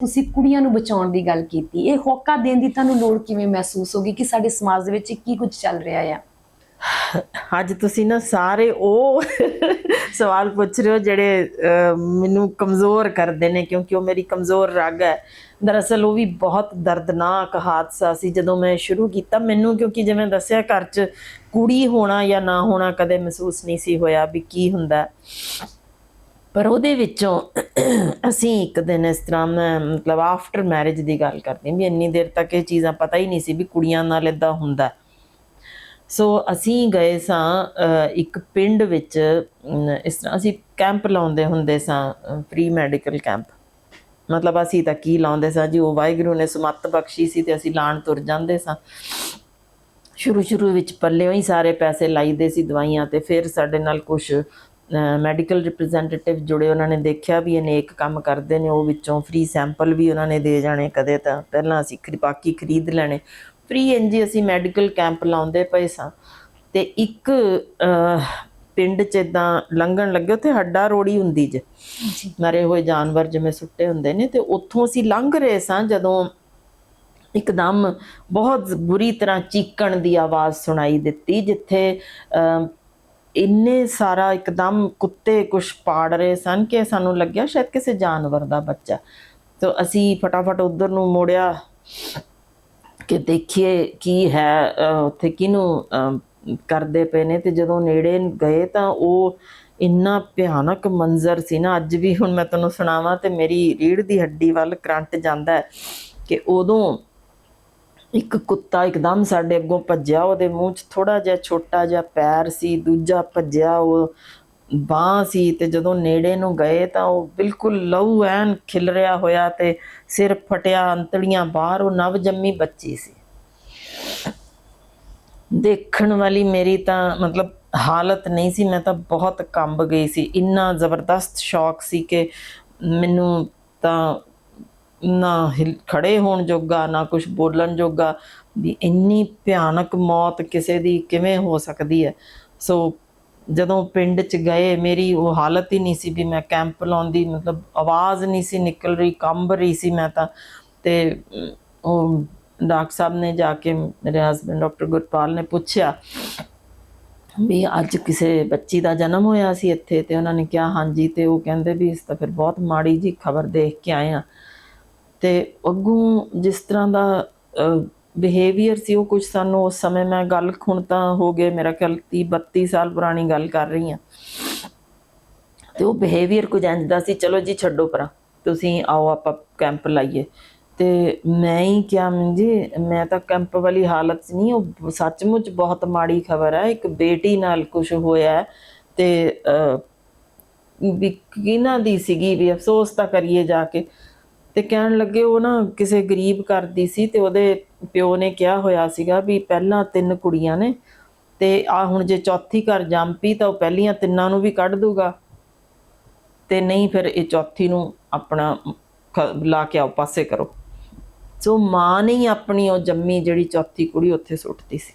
ਤੁਸੀਂ ਕੁੜੀਆਂ ਨੂੰ ਬਚਾਉਣ ਦੀ ਗੱਲ ਕੀਤੀ, ਇਹ ਹੋਕਾ ਦੇਣ ਦੀ ਤੁਹਾਨੂੰ ਲੋੜ ਕਿਵੇਂ ਮਹਿਸੂਸ ਹੋਗੀ ਕਿ ਸਾਡੇ ਸਮਾਜ ਦੇ ਵਿੱਚ ਕੀ ਕੁਝ ਚੱਲ ਰਿਹਾ ਆ? ਅੱਜ ਤੁਸੀਂ ਨਾ ਸਾਰੇ ਉਹ ਸਵਾਲ ਪੁੱਛ ਰਹੇ ਹੋ ਜਿਹੜੇ ਮੈਨੂੰ ਕਮਜ਼ੋਰ ਕਰਦੇ ਨੇ ਕਿਉਂਕਿ ਉਹ ਮੇਰੀ ਕਮਜ਼ੋਰ ਰਗ ਹੈ। ਦਰਅਸਲ ਉਹ ਵੀ ਬਹੁਤ ਦਰਦਨਾਕ ਹਾਦਸਾ ਸੀ ਜਦੋਂ ਮੈਂ ਸ਼ੁਰੂ ਕੀਤਾ। ਮੈਨੂੰ ਕਿਉਂਕਿ ਜਿਵੇਂ ਦੱਸਿਆ, ਘਰ 'ਚ ਕੁੜੀ ਹੋਣਾ ਜਾਂ ਨਾ ਹੋਣਾ ਕਦੇ ਮਹਿਸੂਸ ਨਹੀਂ ਸੀ ਹੋਇਆ ਵੀ ਕੀ ਹੁੰਦਾ। ਪਰ ਉਹਦੇ ਵਿੱਚੋਂ ਅਸੀਂ ਇੱਕ ਦਿਨ ਇਸ ਤਰ੍ਹਾਂ, ਮੈਂ ਮਤਲਬ ਆਫਟਰ ਮੈਰਿਜ ਦੀ ਗੱਲ ਕਰਦੀ ਵੀ ਇੰਨੀ ਦੇਰ ਤੱਕ ਇਹ ਚੀਜ਼ਾਂ ਪਤਾ ਹੀ ਨਹੀਂ ਸੀ ਵੀ ਕੁੜੀਆਂ ਨਾਲ ਇਦਾਂ ਹੁੰਦਾ ਸੋ ਅਸੀਂ ਗਏ ਸਾਂ ਇੱਕ ਪਿੰਡ ਵਿੱਚ ਇਸ ਤਰ੍ਹਾਂ ਅਸੀਂ ਕੈਂਪ ਲਾਉਂਦੇ ਹੁੰਦੇ ਸਾਂ ਫ੍ਰੀ ਮੈਡੀਕਲ ਕੈਂਪ ਮਤਲਬ ਅਸੀਂ ਤਾਂ ਕੀ ਲਾਉਂਦੇ ਸਾਂ ਜੀ, ਉਹ ਵਾਹਿਗੁਰੂ ਨੇ ਸਮੱਤ ਬਖਸ਼ੀ ਸੀ ਤੇ ਅਸੀਂ ਲਾਣ ਤੁਰ ਜਾਂਦੇ ਸਾਂ। ਸ਼ੁਰੂ ਸ਼ੁਰੂ ਵਿੱਚ ਪੱਲਿਓਂ ਹੀ ਸਾਰੇ ਪੈਸੇ ਲਾਈਦੇ ਸੀ ਦਵਾਈਆਂ ਤੇ, ਫਿਰ ਸਾਡੇ ਨਾਲ ਕੁਝ ਮੈਡੀਕਲ ਰਿਪਰੈਜ਼ੈਂਟੇਟਿਵ ਜੁੜੇ ਉਹਨਾਂ ਨੇ ਦੇਖਿਆ ਵੀ ਇਹ ਨੇਕ ਕੰਮ ਕਰਦੇ ਨੇ ਉਹ ਵਿੱਚੋਂ ਫ੍ਰੀ ਸੈਂਪਲ ਵੀ ਉਹਨਾਂ ਨੇ ਦੇ ਜਾਣੇ ਕਦੇ ਤਾਂ। ਪਹਿਲਾਂ ਅਸੀਂ ਖਰੀ- ਬਾਕੀ ਖਰੀਦ ਲੈਣੇ। ਫ੍ਰੀ ਇੰਜੀ ਅਸੀਂ ਮੈਡੀਕਲ ਕੈਂਪ ਲਾਉਂਦੇ ਪਏ ਸਾਂ। ਤੇ ਇੱਕ ਪਿੰਡ ਚ ਇਦਾਂ ਲੰਘਣ ਲੱਗੇ ਉੱਥੇ ਹੱਡਾ ਰੋੜੀ ਹੁੰਦੀ ਜੇ। ਮਰੇ ਹੋਏ ਜਾਨਵਰ ਜਿਵੇਂ ਸੁੱਟੇ ਹੁੰਦੇ ਨੇ ਤੇ ਉੱਥੋਂ ਅਸੀਂ ਲੰਘ ਰਹੇ ਸਾਂ ਜਦੋਂ ਇੱਕਦਮ ਬਹੁਤ ਬੁਰੀ ਤਰ੍ਹਾਂ ਚੀਕਣ ਦੀ ਆਵਾਜ਼ ਸੁਣਾਈ ਦਿੱਤੀ ਜਿੱਥੇ ਇੰਨੇ ਸਾਰਾ ਇੱਕਦਮ ਕੁੱਤੇ ਕੁਛ ਪਾੜ ਰਹੇ ਸਨ ਕਿ ਸਾਨੂੰ ਲੱਗਿਆ ਸ਼ਾਇਦ ਕਿਸੇ ਜਾਨਵਰ ਦਾ ਬੱਚਾ। ਤੋ ਅਸੀਂ ਫਟਾਫਟ ਉਧਰ ਨੂੰ ਮੋੜਿਆ ਕਿ ਦੇਖੀਏ ਕੀ ਹੈ ਉੱਥੇ ਕਿਹਨੂੰ ਅਮ, ਕਰਦੇ ਪਏ ਨੇ ਤੇ ਜਦੋਂ ਨੇੜੇ ਗਏ ਤਾਂ ਉਹ ਇੰਨਾ ਭਿਆਨਕ ਮੰਜ਼ਰ ਸੀ ਨਾ ਅੱਜ ਵੀ ਹੁਣ ਮੈਂ ਤੁਹਾਨੂੰ ਸੁਣਾਵਾਂ ਤੇ ਮੇਰੀ ਰੀੜ ਦੀ ਹੱਡੀ ਵੱਲ ਕਰੰਟ ਜਾਂਦਾ ਕਿ ਉਦੋਂ ਇੱਕ ਕੁੱਤਾ ਇੱਕਦਮ ਸਾਡੇ ਅੱਗੋਂ ਭੱਜਿਆ, ਉਹਦੇ ਮੂੰਹ 'ਚ ਥੋੜਾ ਜਿਹਾ ਛੋਟਾ ਜਿਹਾ ਪੈਰ ਸੀ, ਦੂਜਾ ਭੱਜਿਆ, ਉਹ ਬਾਹ ਸੀ ਤੇ ਜਦੋਂ ਨੇੜੇ ਨੂੰ ਗਏ ਤਾਂ ਉਹ ਬਿਲਕੁਲ ਲਹੂ ਐਨ ਖਿਲ ਹੋਇਆ ਤੇ ਸਿਰ ਫਟਿਆ, ਅੰਤੜੀਆਂ ਬਾਹਰ, ਉਹ ਨਵ ਜੰਮੀ ਬੱਚੀ ਸੀ। ਦੇਖਣ ਵਾਲੀ ਮੇਰੀ ਤਾਂ ਮਤਲਬ ਹਾਲਤ ਨਹੀਂ ਸੀ, ਮੈਂ ਤਾਂ ਬਹੁਤ ਕੰਬ ਗਈ ਸੀ। ਇੰਨਾ ਜ਼ਬਰਦਸਤ ਸ਼ੌਕ ਸੀ ਕਿ ਮੈਨੂੰ ਤਾਂ ਨਾ ਹਿਲ- ਖੜੇ ਹੋਣ ਜੋਗਾ, ਨਾ ਕੁਝ ਬੋਲਣ ਜੋਗਾ, ਵੀ ਇੰਨੀ ਭਿਆਨਕ ਮੌਤ ਕਿਸੇ ਦੀ ਕਿਵੇਂ ਹੋ ਸਕਦੀ ਹੈ? ਸੋ ਜਦੋਂ ਪਿੰਡ ਚ ਗਏ, ਮੇਰੀ ਉਹ ਹਾਲਤ ਹੀ ਨਹੀਂ ਸੀ ਵੀ ਮੈਂ ਕੈਂਪ ਲਾਉਂਦੀ, ਮਤਲਬ ਆਵਾਜ਼ ਨਹੀਂ ਸੀ ਨਿਕਲ ਰਹੀ, ਕੰਬ ਰਹੀ ਸੀ ਮੈਂ ਤਾਂ। ਤੇ ਉਹ ਡਾਕਟਰ ਸਾਹਿਬ ਨੇ ਜਾ ਕੇ ਮੇਰੇ ਹਸਬੰਡ ਡਾਕਟਰ ਗੁਰਪਾਲ ਨੇ ਪੁੱਛਿਆ ਵੀ ਅੱਜ ਕਿਸੇ ਬੱਚੀ ਦਾ ਜਨਮ ਹੋਇਆ ਸੀ ਇੱਥੇ? ਤੇ ਉਹਨਾਂ ਨੇ ਕਿਹਾ, ਹਾਂਜੀ, ਤੇ ਉਹ ਕਹਿੰਦੇ ਵੀ ਇਸ ਤਾਂ ਫਿਰ ਬਹੁਤ ਮਾੜੀ ਜੀ ਖਬਰ ਦੇਖ ਕੇ ਆਏ ਆ ਤੇ ਅੱਗੋਂ ਜਿਸ ਤਰ੍ਹਾਂ ਦਾ ਬਿਹੇਵੀਅਰ ਸੀ ਉਹ ਕੁਝ ਸਾਨੂੰ ਉਸ ਸਮੇਂ ਮੈਂ ਗੱਲ ਹੁਣ ਤਾਂ ਹੋ ਗਏ ਮੇਰਾ ਖਿਆਲ 30 32 ਸਾਲ ਪੁਰਾਣੀ ਗੱਲ ਕਰ ਰਹੀ ਹਾਂ। ਤੇ ਉਹ ਬਿਹੇਵੀਅਰ ਕੁਝ ਇੰਝ ਦਾ ਸੀ ਚਲੋ ਜੀ ਛੱਡੋ ਪਰਾਂ ਤੁਸੀਂ ਆਓ ਆਪਾਂ ਕੈਂਪ ਲਾਈਏ। ਤੇ ਮੈਂ ਹੀ ਕਿਹਾ ਜੀ ਮੈਂ ਤਾਂ ਕੈਂਪ ਵਾਲੀ ਹਾਲਤ 'ਚ ਨਹੀਂ ਉਹ ਸੱਚਮੁੱਚ ਬਹੁਤ ਮਾੜੀ ਖਬਰ ਹੈ। ਇੱਕ ਬੇਟੀ ਨਾਲ ਕੁਝ ਹੋਇਆ ਤੇ ਅਹ, ਵੀ ਕਿਹਨਾਂ ਦੀ ਸੀਗੀ ਵੀ ਅਫਸੋਸ ਤਾਂ ਕਰੀਏ ਜਾ ਕੇ। ਤੇ ਕਹਿਣ ਲੱਗੇ ਉਹ ਨਾ ਕਿਸੇ ਗਰੀਬ ਘਰ ਦੀ ਸੀ ਤੇ ਉਹਦੇ ਪਿਓ ਨੇ ਕਿਹਾ ਹੋਇਆ ਸੀਗਾ ਵੀ ਪਹਿਲਾਂ ਤਿੰਨ ਕੁੜੀਆਂ ਨੇ ਤੇ ਆ ਹੁਣ ਜੇ ਚੌਥੀ ਘਰ ਜੰਮ ਪਈ ਤਾਂ ਉਹ ਪਹਿਲੀਆਂ ਤਿੰਨਾਂ ਨੂੰ ਵੀ ਕੱਢ ਦੂਗਾ। ਤੇ ਨਹੀਂ ਫਿਰ ਇਹ ਚੌਥੀ ਨੂੰ ਆਪਣਾ ਲਾ ਕੇ ਆਓ, ਪਾਸੇ ਕਰੋ। ਸੋ ਮਾਂ ਨੇ ਹੀ ਆਪਣੀ ਉਹ ਜੰਮੀ ਜਿਹੜੀ ਚੌਥੀ ਕੁੜੀ ਉੱਥੇ ਸੁੱਟਦੀ ਸੀ।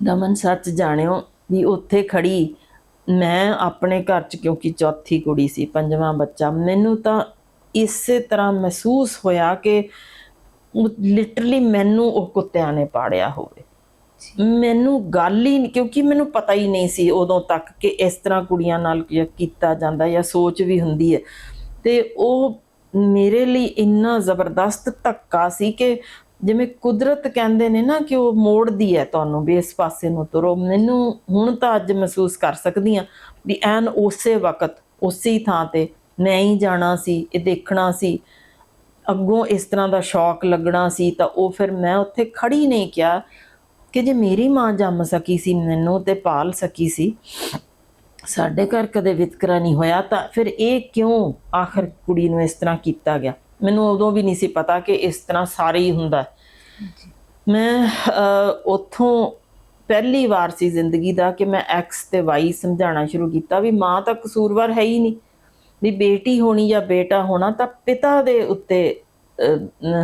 ਦਮਨ, ਸੱਚ ਜਾਣਿਓ ਵੀ ਉੱਥੇ ਖੜੀ ਮੈਂ ਆਪਣੇ ਘਰ 'ਚ ਕਿਉਂਕਿ ਚੌਥੀ ਕੁੜੀ ਸੀ, ਪੰਜਵਾਂ ਬੱਚਾ, ਮੈਨੂੰ ਤਾਂ ਇਸੇ ਤਰ੍ਹਾਂ ਮਹਿਸੂਸ ਹੋਇਆ ਕਿ ਲਿਟਰਲੀ ਮੈਨੂੰ ਉਹ ਕੁੱਤਿਆਂ ਨੇ ਪਾੜਿਆ ਹੋਵੇ। ਮੈਨੂੰ ਗੱਲ ਹੀ ਨਹੀਂ ਕਿਉਂਕਿ ਮੈਨੂੰ ਪਤਾ ਹੀ ਨਹੀਂ ਸੀ ਉਦੋਂ ਤੱਕ ਕਿ ਇਸ ਤਰ੍ਹਾਂ ਕੁੜੀਆਂ ਨਾਲ ਕੀਤਾ ਜਾਂਦਾ ਜਾਂ ਸੋਚ ਵੀ ਹੁੰਦੀ ਹੈ। ਤੇ ਉਹ ਮੇਰੇ ਲਈ ਇੰਨਾ ਜ਼ਬਰਦਸਤ ਧੱਕਾ ਸੀ ਕਿ ਜਿਵੇਂ ਕੁਦਰਤ ਕਹਿੰਦੇ ਨੇ ਨਾ ਕਿ ਉਹ ਮੋੜਦੀ ਹੈ ਤੁਹਾਨੂੰ ਵੀ ਇਸ ਪਾਸੇ ਨੂੰ ਤੁਰੋ। ਮੈਨੂੰ ਹੁਣ ਤਾਂ ਅੱਜ ਮਹਿਸੂਸ ਕਰ ਸਕਦੀ ਹਾਂ ਵੀ ਐਨ ਉਸੇ ਵਕਤ ਉਸੇ ਥਾਂ ਤੇ ਮੈਂ ਹੀ ਜਾਣਾ ਸੀ ਇਹ ਦੇਖਣਾ ਸੀ। ਅੱਗੋਂ ਇਸ ਤਰ੍ਹਾਂ ਦਾ ਸ਼ੌਕ ਲੱਗਣਾ ਸੀ ਤਾਂ ਉਹ ਫਿਰ ਮੈਂ ਉੱਥੇ ਖੜੀ ਨਹੀਂ ਕਿਹਾ ਕਿ ਜੇ ਮੇਰੀ ਮਾਂ ਜੰਮ ਸਕੀ ਸੀ ਮੈਨੂੰ ਤੇ ਪਾਲ ਸਕੀ ਸੀ। ਸਾਡੇ ਘਰ ਕਦੇ ਵਿਤਕਰਾ ਨਹੀਂ ਹੋਇਆ ਤਾਂ ਫਿਰ ਇਹ ਕਿਉਂ ਆਖਰ ਕੁੜੀ ਨੂੰ ਇਸ ਤਰ੍ਹਾਂ ਕੀਤਾ ਗਿਆ? ਮੈਨੂੰ ਉਦੋਂ ਵੀ ਨਹੀਂ ਸੀ ਪਤਾ ਕਿ ਇਸ ਤਰ੍ਹਾਂ ਸਾਰੇ ਹੀ ਹੁੰਦਾ। ਮੈਂ ਉੱਥੋਂ ਪਹਿਲੀ ਵਾਰ ਸੀ ਜ਼ਿੰਦਗੀ ਦਾ ਕਿ ਮੈਂ ਐਕਸ ਤੇ ਵਾਈ ਸਮਝਾਉਣਾ ਸ਼ੁਰੂ ਕੀਤਾ ਵੀ ਮਾਂ ਤਾਂ ਕਸੂਰਵਾਰ ਹੈ ਹੀ ਨਹੀਂ। ਵੀ ਬੇਟੀ ਹੋਣੀ ਜਾਂ ਬੇਟਾ ਹੋਣਾ ਤਾਂ ਪਿਤਾ ਦੇ ਉੱਤੇ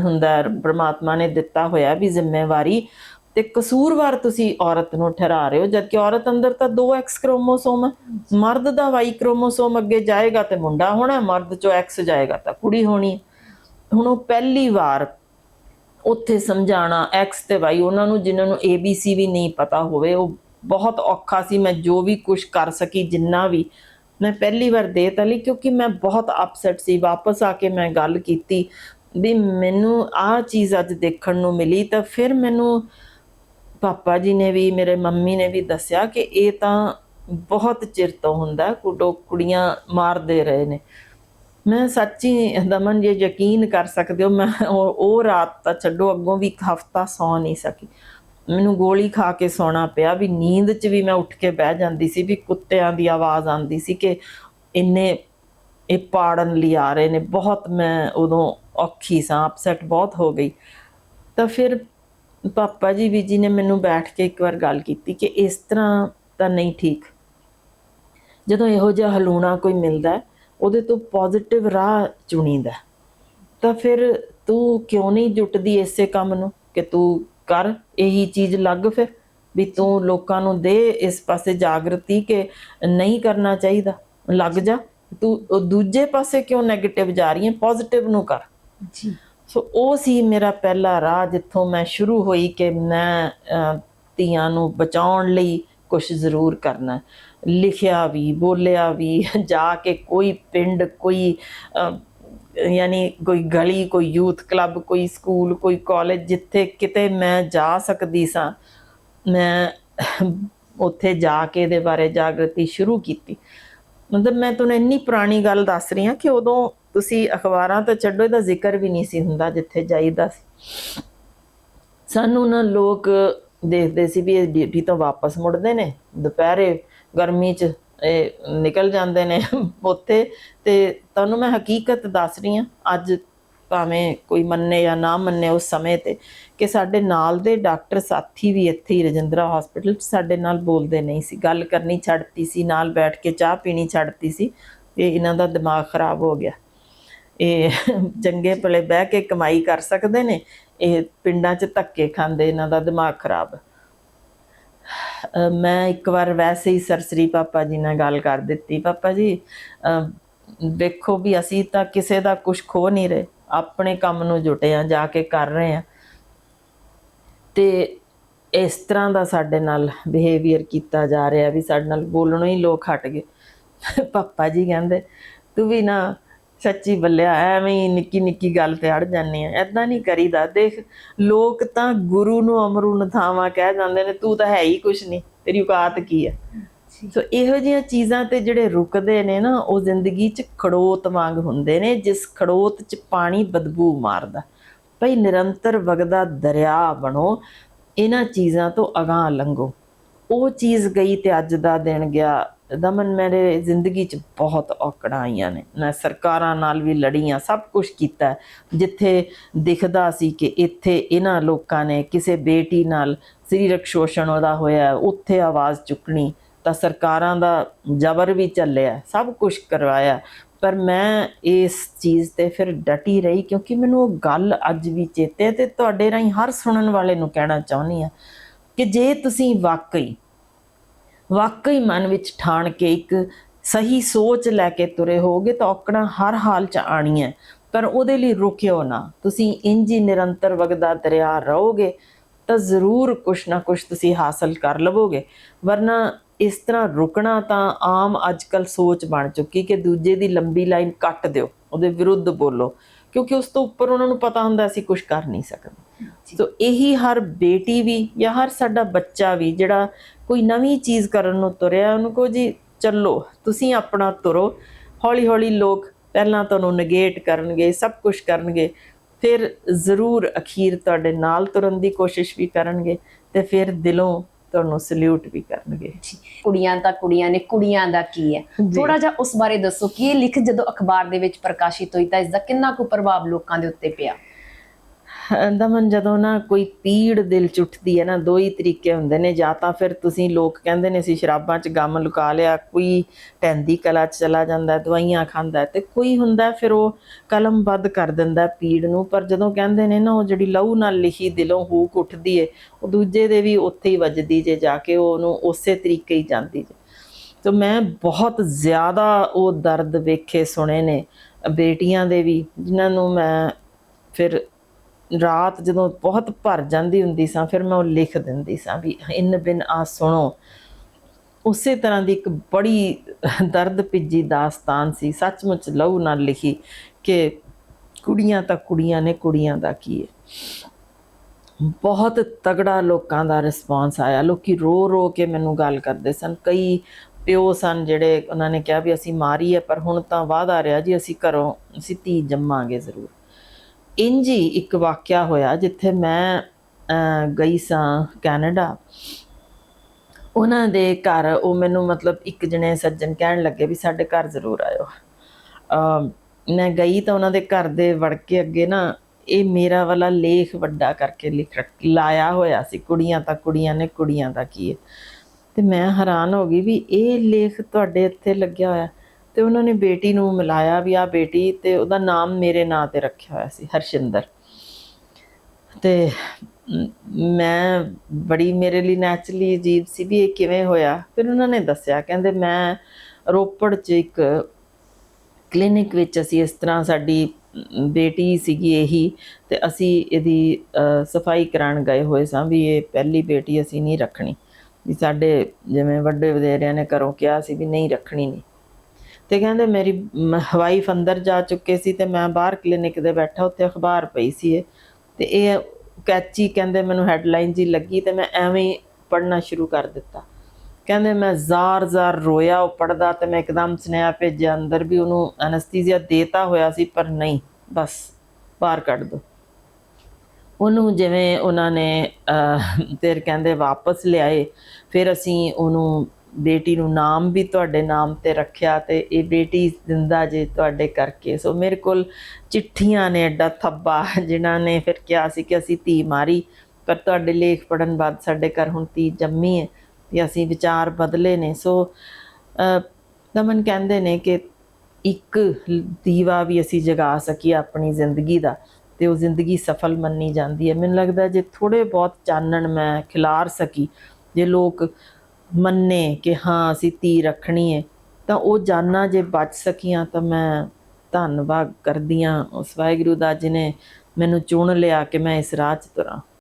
ਹੁੰਦਾ ਪ੍ਰਮਾਤਮਾ ਨੇ ਦਿੱਤਾ ਹੋਇਆ ਵੀ ਜ਼ਿੰਮੇਵਾਰੀ ਤੇ ਕਸੂਰਵਾਰ ਤੁਸੀਂ ਔਰਤ ਨੂੰ ਠਹਿਰਾ ਰਹੇ ਹੋ, ਜਦਕਿ ਔਰਤ ਅੰਦਰ ਤਾਂ ਦੋ ਕ੍ਰੋਮੋਸੋਮ ਮਰਦ ਦਾ ਵਾਈ ਕ੍ਰੋਮੋਸੋਮ ਅੱਗੇ ਜਾਏਗਾ ਤੇ ਮੁੰਡਾ ਹੋਣਾ, ਮਰਦ ਚੋਂ ਐਕਸ ਜਾਏਗਾ ਤਾਂ ਕੁੜੀ ਹੋਣੀ। ਹੁਣ ਉਹ ਪਹਿਲੀ ਵਾਰ ਉੱਥੇ ਸਮਝਾਣਾ ਐਕਸ ਤੇ ਵਾਈ ਉਹਨਾਂ ਨੂੰ ਜਿਨ੍ਹਾਂ ਨੂੰ ABC ਵੀ ਨਹੀਂ ਪਤਾ ਹੋਵੇ, ਉਹ ਬਹੁਤ ਔਖਾ ਸੀ, ਮੈਂ ਜੋ ਵੀ ਕੁਝ ਕਰ ਸਕੀ, ਜਿੰਨਾ ਵੀ ਮੈਂ ਪਹਿਲੀ ਵਾਰ ਦੇ ਤਾ ਲਈ ਕਿਉਂਕਿ ਮੈਂ ਬਹੁਤ ਅਪਸੈਟ ਸੀ। ਵਾਪਸ ਆ ਕੇ ਮੈਂ ਗੱਲ ਕੀਤੀ ਵੀ ਮੈਨੂੰ ਆਹ ਚੀਜ਼ ਅੱਜ ਦੇਖਣ ਨੂੰ ਮਿਲੀ ਤਾਂ ਫਿਰ ਮੈਨੂੰ ਪਾਪਾ ਜੀ ਨੇ ਵੀ, ਮੇਰੇ ਮੰਮੀ ਨੇ ਵੀ ਦੱਸਿਆ ਕਿ ਇਹ ਤਾਂ ਬਹੁਤ ਚਿਰ ਤੋਂ ਹੁੰਦਾ ਕੁੜੋ ਕੁੜੀਆਂ ਮਾਰਦੇ ਰਹੇ ਨੇ। ਮੈਂ ਸੱਚੀ ਦਮਨ ਜੇ ਯਕੀਨ ਕਰ ਸਕਦੇ ਹੋ, ਮੈਂ ਉਹ ਉਹ ਰਾਤ ਤਾਂ ਛੱਡੋ, ਅੱਗੋਂ ਵੀ ਇੱਕ ਹਫਤਾ ਸੌ ਨਹੀਂ ਸਕੀ। ਮੈਨੂੰ ਗੋਲੀ ਖਾ ਕੇ ਸੌਣਾ ਪਿਆ, ਵੀ ਨੀਂਦ 'ਚ ਵੀ ਮੈਂ ਉੱਠ ਕੇ ਬਹਿ ਜਾਂਦੀ ਸੀ, ਵੀ ਕੁੱਤਿਆਂ ਦੀ ਆਵਾਜ਼ ਆਉਂਦੀ ਸੀ ਕਿ ਇੰਨੇ ਇਹ ਪਾੜਨ ਲਈ ਆ ਰਹੇ ਨੇ, ਬਹੁਤ ਮੈਂ ਉਦੋਂ ਔਖੀ ਸਾਂ ਅਪਸੈਟ ਬਹੁਤ ਹੋ ਗਈ। ਤਾਂ ਫਿਰ ਪਾਪਾ ਜੀ ਵੀ ਜੀ ਨੇ ਮੈਨੂੰ ਬੈਠ ਕੇ ਇੱਕ ਵਾਰ ਗੱਲ ਕੀਤੀ ਕਿ ਇਸ ਤਰ੍ਹਾਂ ਤਾਂ ਨਹੀਂ ਠੀਕ। ਜਦੋਂ ਇਹੋ ਜਿਹਾ ਹਲੂਣਾ ਕੋਈ ਮਿਲਦਾ ਉਹਦੇ ਤੋਂ ਪੋਜ਼ਿਟਿਵ ਰਾਹ ਚੁਣੀਦਾ ਤਾਂ ਫਿਰ ਤੂੰ ਕਿਉਂ ਨਹੀਂ ਜੁਟਦੀ ਇਸੇ ਕੰਮ ਨੂੰ, ਕਿ ਤੂੰ ਕਰ ਇਹੀ ਚੀਜ਼ ਲੱਗ ਫਿਰ ਵੀ ਤੂੰ ਲੋਕਾਂ ਨੂੰ ਦੇ ਇਸ ਪਾਸੇ ਜਾਗਰਤੀ ਕਿ ਨਹੀਂ ਕਰਨਾ ਚਾਹੀਦਾ। ਲੱਗ ਜਾ ਤੂੰ ਦੂਜੇ ਪਾਸੇ ਕਿਉਂ 네ਗੇਟਿਵ ਜਾ ਰਹੀ ਹੈ? ਪੋਜ਼ਿਟਿਵ ਨੂੰ ਕਰ। ਜੀ। ਸੋ ਉਹ ਸੀ ਮੇਰਾ ਪਹਿਲਾ ਰਾਹ ਜਿੱਥੋਂ ਮੈਂ ਸ਼ੁਰੂ ਹੋਈ ਕਿ ਮੈਂ ਧੀਆਂ ਨੂੰ ਬਚਾਉਣ ਲਈ ਕੁਝ ਜ਼ਰੂਰ ਕਰਨਾ। ਲਿਖਿਆ ਵੀ ਬੋਲਿਆ ਵੀ ਜਾ ਕੇ ਕੋਈ ਪਿੰਡ ਕੋਈ ਯਾਨੀ ਕੋਈ ਗਲੀ, ਕੋਈ ਯੂਥ ਕਲੱਬ, ਕੋਈ ਸਕੂਲ, ਕੋਈ ਕਾਲਜ, ਜਿੱਥੇ ਕਿਤੇ ਮੈਂ ਜਾ ਸਕਦੀ ਸਾਂ, ਮੈਂ ਉੱਥੇ ਜਾ ਕੇ ਇਹਦੇ ਬਾਰੇ ਜਾਗਰਤੀ ਸ਼ੁਰੂ ਕੀਤੀ। ਮਤਲਬ ਮੈਂ ਤੁਹਾਨੂੰ ਇੰਨੀ ਪੁਰਾਣੀ ਗੱਲ ਦੱਸ ਰਹੀ ਹਾਂ ਕਿ ਉਦੋਂ ਤੁਸੀਂ ਅਖਬਾਰਾਂ ਤਾਂ ਛੱਡੋ, ਇਹਦਾ ਜ਼ਿਕਰ ਵੀ ਨਹੀਂ ਸੀ ਹੁੰਦਾ ਜਿੱਥੇ ਜਾਈਦਾ ਸੀ। ਸਾਨੂੰ ਨਾ ਲੋਕ ਦੇਖਦੇ ਸੀ ਵੀ ਇਹ ਡਿਊਟੀ ਤੋਂ ਵਾਪਸ ਮੁੜਦੇ ਨੇ, ਦੁਪਹਿਰੇ ਗਰਮੀ 'ਚ ਨਿਕਲ ਜਾਂਦੇ ਨੇ ਉੱਥੇ ਤੇ ਤੁਹਾਨੂੰ ਮੈਂ ਹਕੀਕਤ ਦੱਸ ਰਹੀ ਹਾਂ, ਅੱਜ ਭਾਵੇਂ ਕੋਈ ਮੰਨੇ ਜਾਂ ਨਾ ਮੰਨੇ ਉਸ ਸਮੇਂ ਤੇ ਕਿ ਸਾਡੇ ਨਾਲ ਦੇ ਡਾਕਟਰ ਸਾਥੀ ਵੀ ਇੱਥੇ ਹੀ ਰਜਿੰਦਰਾ ਹਸਪੀਟਲ 'ਚ ਸਾਡੇ ਨਾਲ ਬੋਲਦੇ ਨਹੀਂ ਸੀ, ਗੱਲ ਕਰਨੀ ਛੱਡਤੀ ਸੀ, ਨਾਲ ਬੈਠ ਕੇ ਚਾਹ ਪੀਣੀ ਛੱਡਤੀ ਸੀ ਤੇ ਇਹਨਾਂ ਦਾ ਦਿਮਾਗ ਖਰਾਬ ਹੋ ਗਿਆ। ਇਹ ਚੰਗੇ ਭਲੇ ਬਹਿ ਕੇ ਕਮਾਈ ਕਰ ਸਕਦੇ ਨੇ, ਇਹ ਪਿੰਡਾਂ 'ਚ ਧੱਕੇ ਖਾਂਦੇ, ਇਹਨਾਂ ਦਾ ਦਿਮਾਗ ਖਰਾਬ। ਮੈਂ ਇੱਕ ਵਾਰ ਵੈਸੇ ਹੀ ਸਰਸਰੀ ਪਾਪਾ ਜੀ ਨਾਲ ਗੱਲ ਕਰ ਦਿੱਤੀ। ਪਾਪਾ ਜੀ, ਅਹ ਦੇਖੋ ਵੀ ਅਸੀਂ ਤਾਂ ਕਿਸੇ ਦਾ ਕੁਝ ਖੋ ਨਹੀਂ ਰਹੇ, ਆਪਣੇ ਕੰਮ ਨੂੰ ਜੁਟੇ ਆ ਜਾ ਕੇ ਕਰ ਰਹੇ ਆ ਤੇ ਇਸ ਤਰ੍ਹਾਂ ਦਾ ਸਾਡੇ ਨਾਲ ਬਿਹੇਵੀਅਰ ਕੀਤਾ ਜਾ ਰਿਹਾ ਵੀ ਸਾਡੇ ਨਾਲ ਬੋਲਣੋਂ ਹੀ ਲੋਕ ਹਟ ਗਏ। ਪਾਪਾ ਜੀ ਕਹਿੰਦੇ, ਤੂੰ ਵੀ ਨਾ ਸੱਚੀ ਬੱਲਿਆ ਐਵੇਂ ਹੀ ਨਿੱਕੀ ਨਿੱਕੀ ਗੱਲ ਤੇ ਅੜ ਜਾਂਦੀ ਆ। ਐਦਾਂ ਨਹੀਂ ਕਰੀਦਾ। ਦੇਖ ਲੋਕ ਤਾਂ ਗੁਰੂ ਨੂੰ ਅਮਰੂ ਨਥਾਵਾ ਕਹਿ ਜਾਂਦੇ ਨੇ ਤੂੰ ਤਾਂ ਹੈ ਹੀ ਕੁਛ ਨਹੀਂ ਤੇਰੀ ਔਕਾਤ ਕੀ ਹੈ ਸੋ ਇਹੋ ਜਿਹੀਆਂ ਚੀਜ਼ਾਂ ਤੇ ਜਿਹੜੇ ਰੁਕਦੇ ਨੇ ਨਾ ਉਹ ਜ਼ਿੰਦਗੀ 'ਚ ਖੜੋਤ ਵਾਂਗ ਹੁੰਦੇ ਨੇ ਜਿਸ ਖੜੋਤ 'ਚ ਪਾਣੀ ਬਦਬੂ ਮਾਰਦਾ। ਭਈ ਨਿਰੰਤਰ ਵਗਦਾ ਦਰਿਆ ਬਣੋ ਇਹਨਾਂ ਚੀਜ਼ਾਂ ਤੋਂ ਅਗਾਹ ਲੰਘੋ। ਉਹ ਚੀਜ਼ ਗਈ ਤੇ ਅੱਜ ਦਾ ਦਿਨ ਗਿਆ ਦਮਨ, ਮੇਰੇ ਜ਼ਿੰਦਗੀ 'ਚ ਬਹੁਤ ਔਕੜਾਂ ਆਈਆਂ ਨੇ। ਮੈਂ ਸਰਕਾਰਾਂ ਨਾਲ ਵੀ ਲੜੀਆਂ ਸਭ ਕੁਝ ਕੀਤਾ। ਜਿੱਥੇ ਦਿਖਦਾ ਸੀ ਕਿ ਇੱਥੇ ਇਹਨਾਂ ਲੋਕਾਂ ਨੇ ਕਿਸੇ ਬੇਟੀ ਨਾਲ ਸਰੀਰਕ ਸ਼ੋਸ਼ਣ ਉਹਦਾ ਹੋਇਆ, ਉੱਥੇ ਆਵਾਜ਼ ਚੁੱਕਣੀ, ਤਾਂ ਸਰਕਾਰਾਂ ਦਾ ਜ਼ਬਰ ਵੀ ਚੱਲਿਆ, ਸਭ ਕੁਝ ਕਰਵਾਇਆ। ਪਰ ਮੈਂ ਇਸ ਚੀਜ਼ ਤੇ ਫਿਰ ਡਟੀ ਰਹੀ, ਕਿਉਂਕਿ ਮੈਨੂੰ ਉਹ ਗੱਲ ਅੱਜ ਵੀ ਚੇਤੇ ਹੈ ਤੇ ਤੁਹਾਡੇ ਰਾਹੀਂ ਹਰ ਸੁਣਨ ਵਾਲੇ ਨੂੰ ਕਹਿਣਾ ਚਾਹੁੰਦੀ ਆ ਕਿ ਜੇ ਤੁਸੀਂ ਵਾਕਈ ਵਾਕਈ ਮਨ ਵਿੱਚ ਠਾਣ ਕੇ ਇੱਕ ਸਹੀ ਸੋਚ ਲੈ ਕੇ ਤੁਰੇ ਹੋਗੇ ਤਾਂ ਔਕੜਾਂ ਹਰ ਹਾਲ ਚ ਆਣੀਆਂ ਪਰ ਉਹਦੇ ਲਈ ਰੁਕਿਓ ਨਾ। ਤੁਸੀਂ ਇੰਜ ਹੀ ਨਿਰੰਤਰ ਵਗਦਾ ਦਰਿਆ ਰਹੋਗੇ ਤਾਂ ਜ਼ਰੂਰ ਕੁਛ ਨਾ ਕੁਛ ਤੁਸੀਂ ਹਾਸਲ ਕਰ ਲਵੋਗੇ। ਵਰਨਾ ਇਸ ਤਰ੍ਹਾਂ ਰੁਕਣਾ ਤਾਂ ਆਮ ਅੱਜਕੱਲ ਸੋਚ ਬਣ ਚੁੱਕੀ ਕਿ ਦੂਜੇ ਦੀ ਲੰਬੀ ਲਾਈਨ ਕੱਟ ਦਿਓ, ਉਹਦੇ ਵਿਰੁੱਧ ਬੋਲੋ। ਕਿਉਂਕਿ ਉਸ ਤੋਂ ਉੱਪਰ ਉਹਨਾਂ ਨੂੰ ਪਤਾ ਹੁੰਦਾ ਅਸੀਂ ਕੁਝ ਕਰ ਨਹੀਂ ਸਕਦੇ। ਸੋ ਇਹੀ ਹਰ ਬੇਟੀ ਵੀ ਜਾਂ ਹਰ ਸਾਡਾ ਬੱਚਾ ਵੀ ਜਿਹੜਾ ਕੋਈ ਨਵੀਂ ਚੀਜ਼ ਕਰਨ ਨੂੰ ਤੁਰਿਆ ਉਹਨੂੰ ਕਹੋ ਜੀ ਚੱਲੋ ਤੁਸੀਂ ਆਪਣਾ ਤੁਰੋ। ਹੌਲੀ ਹੌਲੀ ਲੋਕ ਪਹਿਲਾਂ ਤੁਹਾਨੂੰ ਨੇਗੇਟ ਕਰਨਗੇ ਸਭ ਕੁਝ ਕਰਨਗੇ। ਫਿਰ ਜ਼ਰੂਰ ਅਖੀਰ ਤੁਹਾਡੇ ਨਾਲ ਤੁਰਨ ਦੀ ਕੋਸ਼ਿਸ਼ ਵੀ ਕਰਨਗੇ ਤੇ ਫਿਰ ਦਿਲੋਂ ਤੁਹਾਨੂੰ ਸਲੂਟ ਵੀ ਕਰਨਗੇ। ਕੁੜੀਆਂ ਤਾਂ ਕੁੜੀਆਂ ਨੇ ਕੁੜੀਆਂ ਦਾ ਕੀ ਹੈ? ਥੋੜਾ ਜਿਹਾ ਉਸ ਬਾਰੇ ਦੱਸੋ ਕਿ ਇਹ ਲਿਖ ਜਦੋਂ ਅਖਬਾਰ ਦੇ ਵਿੱਚ ਪ੍ਰਕਾਸ਼ਿਤ ਹੋਈ ਤਾਂ ਇਸ ਦਾ ਕਿੰਨਾ ਕੁ ਪ੍ਰਭਾਵ ਲੋਕਾਂ ਦੇ ਉੱਤੇ ਪਿਆ? ਦਮਨ, ਜਦੋਂ ਨਾ ਕੋਈ ਪੀੜ ਦਿਲ ਚ ਉੱਠਦੀ ਹੈ ਨਾ, ਦੋ ਹੀ ਤਰੀਕੇ ਹੁੰਦੇ ਨੇ। ਜਾਂ ਤਾਂ ਫਿਰ ਤੁਸੀਂ ਲੋਕ ਕਹਿੰਦੇ ਨੇ, ਅਸੀਂ ਸ਼ਰਾਬਾਂ 'ਚ ਗਮ ਲੁਕਾ ਲਿਆ, ਕੋਈ ਟੈਂਦੀ ਕਲਾ 'ਚ ਚਲਾ ਜਾਂਦਾ ਦਵਾਈਆਂ ਖਾਂਦਾ ਤੇ ਕੋਈ ਹੁੰਦਾ ਫਿਰ ਉਹ ਕਲਮਬੱਧ ਕਰ ਦਿੰਦਾ ਪੀੜ ਨੂੰ। ਪਰ ਜਦੋਂ ਕਹਿੰਦੇ ਨੇ ਨਾ, ਉਹ ਜਿਹੜੀ ਲਹੂ ਨਾਲ ਲਿਖੀ ਦਿਲੋਂ ਹੂਕ ਉੱਠਦੀ ਏ, ਉਹ ਦੂਜੇ ਦੇ ਵੀ ਉੱਥੇ ਹੀ ਵੱਜਦੀ ਜੇ, ਜਾ ਕੇ ਉਹਨੂੰ ਉਸੇ ਤਰੀਕੇ ਹੀ ਜਾਂਦੀ ਜੇ। ਤੋ ਮੈਂ ਬਹੁਤ ਜ਼ਿਆਦਾ ਉਹ ਦਰਦ ਵੇਖੇ ਸੁਣੇ ਨੇ, ਬੇਟੀਆਂ ਦੇ ਵੀ, ਜਿਨ੍ਹਾਂ ਨੂੰ ਮੈਂ ਫਿਰ ਰਾਤ ਜਦੋਂ ਬਹੁਤ ਭਰ ਜਾਂਦੀ ਹੁੰਦੀ ਸਾਂ, ਫਿਰ ਮੈਂ ਉਹ ਲਿਖ ਦਿੰਦੀ ਸਾਂ ਵੀ ਇਨ ਬਿਨ ਆ ਸੁਣੋ। ਉਸੇ ਤਰ੍ਹਾਂ ਦੀ ਇੱਕ ਬੜੀ ਦਰਦ ਭਿੱਜੀ ਦਾਸਤਾਨ ਸੀ, ਸੱਚਮੁੱਚ ਲਹੂ ਨਾਲ ਲਿਖੀ ਕਿ ਕੁੜੀਆਂ ਤਾਂ ਕੁੜੀਆਂ ਨੇ, ਕੁੜੀਆਂ ਦਾ ਕੀ ਹੈ ਬਹੁਤ ਤਗੜਾ ਲੋਕਾਂ ਦਾ ਰਿਸਪਾਂਸ ਆਇਆ। ਲੋਕੀ ਰੋ ਰੋ ਕੇ ਮੈਨੂੰ ਗੱਲ ਕਰਦੇ ਸਨ। ਕਈ ਪਿਓ ਸਨ ਜਿਹੜੇ ਉਹਨਾਂ ਨੇ ਕਿਹਾ ਵੀ ਅਸੀਂ ਮਾਰੀ ਹੈ ਪਰ ਹੁਣ ਤਾਂ ਵਾਅਦਾ ਰਿਹਾ ਜੀ, ਅਸੀਂ ਘਰੋਂ ਅਸੀਂ ਧੀ ਜੰਮਾਂਗੇ ਜ਼ਰੂਰ। ਇੰਜ ਹੀ ਇੱਕ ਵਾਕਿਆ ਹੋਇਆ ਜਿੱਥੇ ਮੈਂ ਗਈ ਸਾਂ ਕੈਨੇਡਾ। ਉਹਨਾਂ ਦੇ ਘਰ ਉਹ ਮੈਨੂੰ ਮਤਲਬ ਇੱਕ ਜਣੇ ਸੱਜਣ ਕਹਿਣ ਲੱਗੇ ਵੀ ਸਾਡੇ ਘਰ ਜ਼ਰੂਰ ਆਇਓ। ਮੈਂ ਗਈ ਤਾਂ ਉਹਨਾਂ ਦੇ ਘਰ ਦੇ ਵੜ ਕੇ ਅੱਗੇ ਨਾ, ਇਹ ਮੇਰਾ ਵਾਲਾ ਲੇਖ ਵੱਡਾ ਕਰਕੇ ਲਿਖ ਰੱਖ, ਲਾਇਆ ਹੋਇਆ ਸੀ, ਕੁੜੀਆਂ ਤਾਂ ਕੁੜੀਆਂ ਨੇ, ਕੁੜੀਆਂ ਦਾ ਕੀ ਹੈ। ਤੇ ਮੈਂ ਹੈਰਾਨ ਹੋ ਗਈ ਵੀ ਇਹ ਲੇਖ ਤੁਹਾਡੇ ਇੱਥੇ ਲੱਗਿਆ ਹੋਇਆ। ਤੇ ਉਹਨਾਂ ਨੇ ਬੇਟੀ ਨੂੰ ਮਿਲਾਇਆ ਵੀ ਆ ਬੇਟੀ ਤੇ ਉਹਦਾ ਨਾਮ ਮੇਰੇ ਨਾਂ ਤੇ ਰੱਖਿਆ ਹੋਇਆ ਸੀ, ਹਰਸ਼ਿੰਦਰ। ਤੇ ਮੈਂ ਬੜੀ ਮੇਰੇ ਲਈ ਨੈਚੁਰਲੀ ਅਜੀਬ ਸੀ ਵੀ ਇਹ ਕਿਵੇਂ ਹੋਇਆ। ਫਿਰ ਉਹਨਾਂ ਨੇ ਦੱਸਿਆ, ਕਹਿੰਦੇ ਮੈਂ ਰੋਪੜ 'ਚ ਇੱਕ ਕਲੀਨਿਕ ਵਿੱਚ ਅਸੀਂ ਇਸ ਤਰ੍ਹਾਂ ਸਾਡੀ ਬੇਟੀ ਸੀਗੀ ਇਹੀ ਤੇ ਅਸੀਂ ਇਹਦੀ ਸਫ਼ਾਈ ਕਰਾਉਣ ਗਏ ਹੋਏ ਸਾਂ ਵੀ ਇਹ ਪਹਿਲੀ ਬੇਟੀ ਅਸੀਂ ਨਹੀਂ ਰੱਖਣੀ। ਵੀ ਸਾਡੇ ਜਿਵੇਂ ਵੱਡੇ ਵਡੇਰਿਆਂ ਨੇ ਘਰੋਂ ਕਿਹਾ ਸੀ ਵੀ ਨਹੀਂ ਰੱਖਣੀ ਨਹੀਂ ਤੇ ਕਹਿੰਦੇ ਮੇਰੀ ਮ- ਵਾਈਫ ਅੰਦਰ ਜਾ ਚੁੱਕੇ ਸੀ ਤੇ ਮੈਂ ਬਾਹਰ ਕਲੀਨਿਕ ਦੇ ਬੈਠਾ ਉੱਥੇ ਅਖਬਾਰ ਪਈ ਸੀ ਇਹ। ਤੇ ਇਹ ਕੈਚੀ ਕਹਿੰਦੇ ਮੈਨੂੰ ਹੈਡਲਾਈਨ ਜੀ ਲੱਗੀ ਤੇ ਮੈਂ ਐਵੇਂ ਹੀ ਪੜ੍ਹਨਾ ਸ਼ੁਰੂ ਕਰ ਦਿੱਤਾ। ਕਹਿੰਦੇ ਮੈਂ ਜ਼ਾਰ-ਜ਼ਾਰ ਰੋਇਆ ਉਹ ਪੜਦਾ ਤੇ ਮੈਂ ਇੱਕਦਮ ਸੁਨੇਹਾ ਭੇਜਿਆ ਅੰਦਰ ਵੀ ਉਹਨੂੰ ਐਨਸਥੀਸੀਆ ਦੇਤਾ ਹੋਇਆ ਸੀ ਪਰ ਨਹੀਂ ਬਸ ਬਾਹਰ ਕੱਢ ਦੋ। ਉਹਨੂੰ ਜਿਵੇਂ ਉਹਨਾਂ ਨੇ ਅਹ, ਫਿਰ ਕਹਿੰਦੇ ਵਾਪਸ ਲਿਆਏ ਫਿਰ ਅਸੀਂ ਉਹਨੂੰ ਬੇਟੀ ਨੂੰ ਨਾਮ ਵੀ ਤੁਹਾਡੇ ਨਾਮ ਤੇ ਰੱਖਿਆ ਤੇ ਇਹ ਬੇਟੀ ਜ਼ਿੰਦਾ ਜੇ ਤੁਹਾਡੇ ਕਰਕੇ। ਸੋ ਮੇਰੇ ਕੋਲ ਚਿੱਠੀਆਂ ਨੇ ਐਡਾ ਥੱਬਾ, ਜਿਨ੍ਹਾਂ ਨੇ ਫਿਰ ਕਿਹਾ ਸੀ ਕਿ ਅਸੀਂ ਧੀ ਮਾਰੀ, ਪਰ ਤੁਹਾਡੇ ਲੇਖ ਪੜਨ ਬਾਅਦ ਸਾਡੇ ਘਰ ਹੁਣ ਧੀ ਜੰਮੀ ਹੈ ਵੀ ਅਸੀਂ ਵਿਚਾਰ ਬਦਲੇ ਨੇ। ਸੋ ਦਮਨ ਕਹਿੰਦੇ ਨੇ ਕਿ ਇੱਕ ਦੀਵਾ ਵੀ ਅਸੀਂ ਜਗਾ ਸਕੀਏ ਆਪਣੀ ਜ਼ਿੰਦਗੀ ਦਾ ਤੇ ਉਹ ਜ਼ਿੰਦਗੀ ਸਫਲ ਮੰਨੀ ਜਾਂਦੀ ਹੈ। ਮੈਨੂੰ ਲੱਗਦਾ ਜੇ ਥੋੜੇ ਬਹੁਤ ਚਾਨਣ ਮੈਂ ਖਿਲਾਰ ਸਕੀ, ਜੇ ਲੋਕ ਮੰਨੇ ਕਿ ਹਾਂ, ਅਸੀਂ ਧੀ ਰੱਖਣੀ ਹੈ ਤਾਂ ਉਹ ਜਾਨਾਂ ਜੇ ਬਚ ਸਕੀਆਂ ਤਾਂ ਮੈਂ ਧੰਨਵਾਦ ਕਰਦੀ ਹਾਂ ਉਸ ਵਾਹਿਗੁਰੂ ਦਾ ਜਿਨੇ ਮੈਨੂੰ ਚੁਣ ਲਿਆ ਕਿ ਮੈਂ ਇਸ ਰਾਹ 'ਚ ਤੁਰਾਂ।